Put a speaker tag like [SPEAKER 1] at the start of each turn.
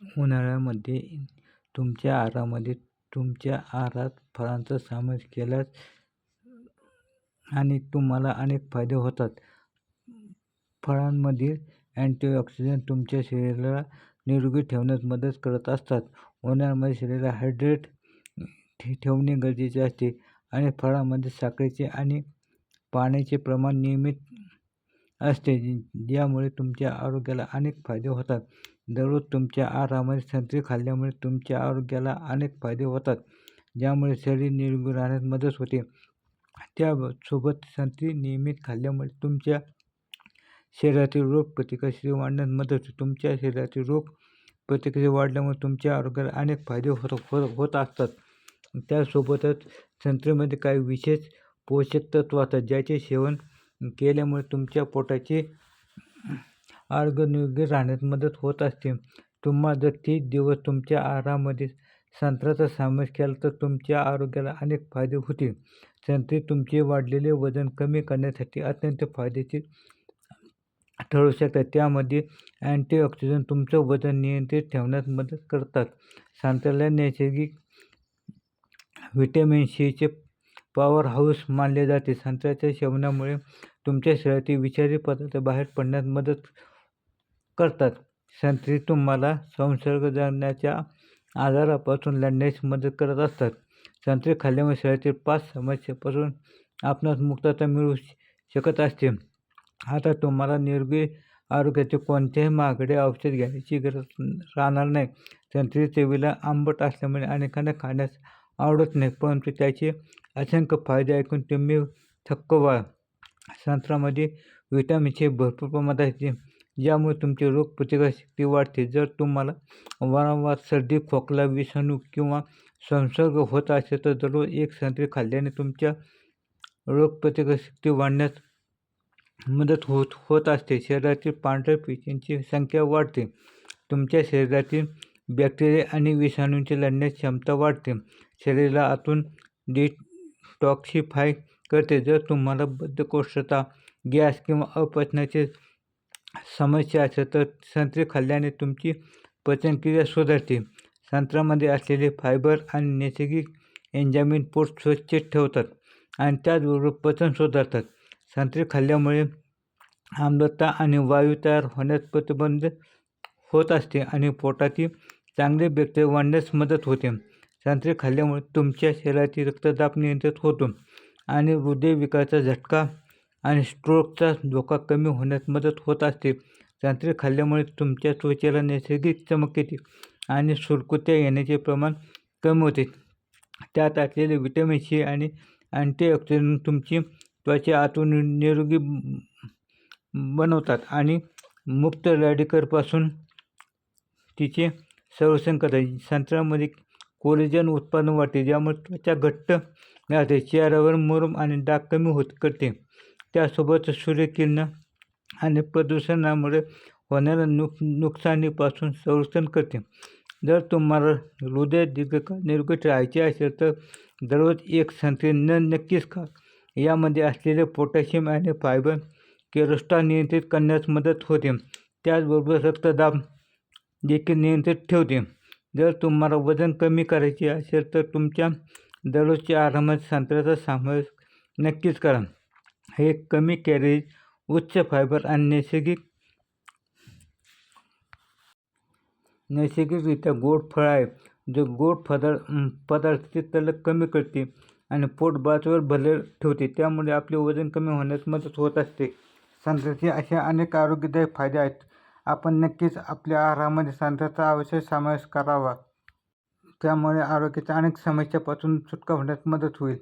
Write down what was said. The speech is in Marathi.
[SPEAKER 1] उन्हाळ्यामध्ये तुमच्या आहारामध्ये तुमच्या आहारात फळांचा समावेश केल्यास आणि तुम्हाला अनेक फायदे होतात. फळांमधील अँटीऑक्सिडंट तुमच्या शरीराला निरोगी ठेवण्यास मदत करत असतात. उन्हाळ्यामध्ये शरीराला हायड्रेट ठे ठेवणे गरजेचे असते आणि फळांमध्ये साखरेचे आणि पाण्याचे प्रमाण नियमित असते ज्यामुळे तुमच्या आरोग्याला अनेक फायदे होतात. दररोज तुमच्या आहारामध्ये संत्री खाल्ल्यामुळे तुमच्या आरोग्याला अनेक फायदे होतात ज्यामुळे शरीर निरोगी राहण्यास मदत होते. त्यासोबत संत्री नियमित खाल्ल्यामुळे तुमच्या शरीरातील रोग प्रतिकारशक्ती वाढण्यास मदत होते. तुमच्या शरीरातील रोग प्रतिकारशक्ती वाढल्यामुळे तुमच्या आरोग्याला अनेक फायदे होत होत होत असतात. त्यासोबतच संत्रीमध्ये काही विशेष पोषक तत्व असतात ज्याचे सेवन केल्यामुळे तुमच्या पोटाचे आरोग्य निरोगी मदत होत असते. तुम्हाला जर तीस दिवस तुमच्या आहारामध्ये संत्र्याचा समावेश केला तर तुमच्या आरोग्याला अनेक फायदे होतील. संत्री तुमचे वाढलेले वजन कमी करण्यासाठी अत्यंत फायदेशीर ठरू शकतात. त्यामध्ये अँटीऑक्सिडंट तुमचं वजन नियंत्रित ठेवण्यास मदत करतात. संत्र्याला नैसर्गिक व्हिटॅमिन सीचे पॉवर हाऊस मानले जाते. संत्र्याच्या सेवनामुळे तुमच्या शरीरातील विषारी पदार्थ बाहेर पडण्यात मदत करतात. संत्री तुम्हाला संसर्गजन्याच्या आजारापासून लढण्यास मदत करत असतात. संत्री खाल्ल्यामुळे शरीरातील पाच समस्येपासून आपणास मुक्तता मिळू शकत असते. आता तुम्हाला निरोगी आरोग्याचे कोणत्याही महागडे औषध घ्यायची गरज राहणार नाही. संत्री चवीला आंबट असल्यामुळे अनेकांना खाण्यास आवडत नाही परंतु त्याचे असंख्य फायदे ऐकून तुम्ही थक्क व्हा. संत्र्यामध्ये व्हिटॅमिन सी भरपूर प्रमाणात असते ज्यामुळे तुमची रोगप्रतिकारशक्ती वाढते. जर तुम्हाला वारंवार सर्दी खोकला विषाणू किंवा संसर्ग होत असेल तर दररोज एक संत्री खाल्ल्याने तुमच्या रोगप्रतिकारशक्ती वाढण्यास मदत होत होत असते. शरीरातील पांढऱ्या पेशींची संख्या वाढते. तुमच्या शरीरातील बॅक्टेरिया आणि विषाणूंची लढण्यास क्षमता वाढते. शरीराला आतून डिटॉक्सिफाय करते. जर तुम्हाला बद्धकोष्ठता गॅस किंवा अपचनाचे समस्या असेल तर संत्रे खाल्ल्याने तुमची पचनक्रिया सुधारते. संत्र्यामध्ये असलेले फायबर आणि नैसर्गिक एन्झाईम पोट स्वच्छ ठेवतात आणि त्याचबरोबर पचन सुधारतात. संत्रे खाल्ल्यामुळे आम्लता आणि वायू तयार होण्यास प्रतिबंध होत असते आणि पोटातील चांगले बॅक्टेरिया वाढण्यास मदत होते. संत्रे खाल्ल्यामुळे तुमच्या शरीरातील रक्तदाब नियंत्रित होतो आणि हृदयविकाराचा झटका आणि स्ट्रोकचा धोका कमी होण्यास मदत होत असते. संत्रे खाल्ल्यामुळे तुमच्या त्वचेला नैसर्गिक चमक येते आणि सुरकुत्या येण्याचे प्रमाण कमी होते. त्यात असलेले व्हिटॅमिन सी आणि अँटीऑक्सिडंट तुमची त्वचा आतून निरोगी बनवतात आणि मुक्त रॅडिकलपासून तिचे संरक्षण करतात. संत्र्यामध्ये कोलेजन उत्पादन वाढते ज्यामुळे त्वचा घट्ट राहते चेहऱ्यावर मुरम आणि डाग कमी होत करते. त्यासोबत सूर्यकिरणं आणि प्रदूषणामुळे होणाऱ्या नुक नुकसानीपासून संरक्षण करते. जर तुम्हाला हृदय दीर्घकाळ निरोगी राहायचे असेल तर दररोज एक संत्री न नक्कीच खा. यामध्ये असलेले पोटॅशियम आणि फायबर केरोस्टा नियंत्रित करण्यास मदत होते. त्याचबरोबर रक्तदाब देखील नियंत्रित ठेवते. जर तुम्हाला वजन कमी करायचे असेल तर तुमच्या दररोजच्या आरामात संत्र्याचा समावेश नक्कीच करा. हे कमी कॅलरीज उच्च फायबर आणि नैसर्गिक नैसर्गिकरित्या गोड फळ आहे. जे गोड फदर पदार्थाची तलक कमी करते आणि पोट बळाचवर भरले ठेवते. त्यामुळे आपले वजन कमी होण्यास मदत होत असते. संत्र्याचे असे अनेक आरोग्यदायी फायदे आहेत. आपण नक्कीच आपल्या आहारामध्ये संत्र्याचा अवश्य समावेश करावा. त्यामुळे आरोग्याच्या अनेक समस्यापासून सुटका होण्यास मदत होईल.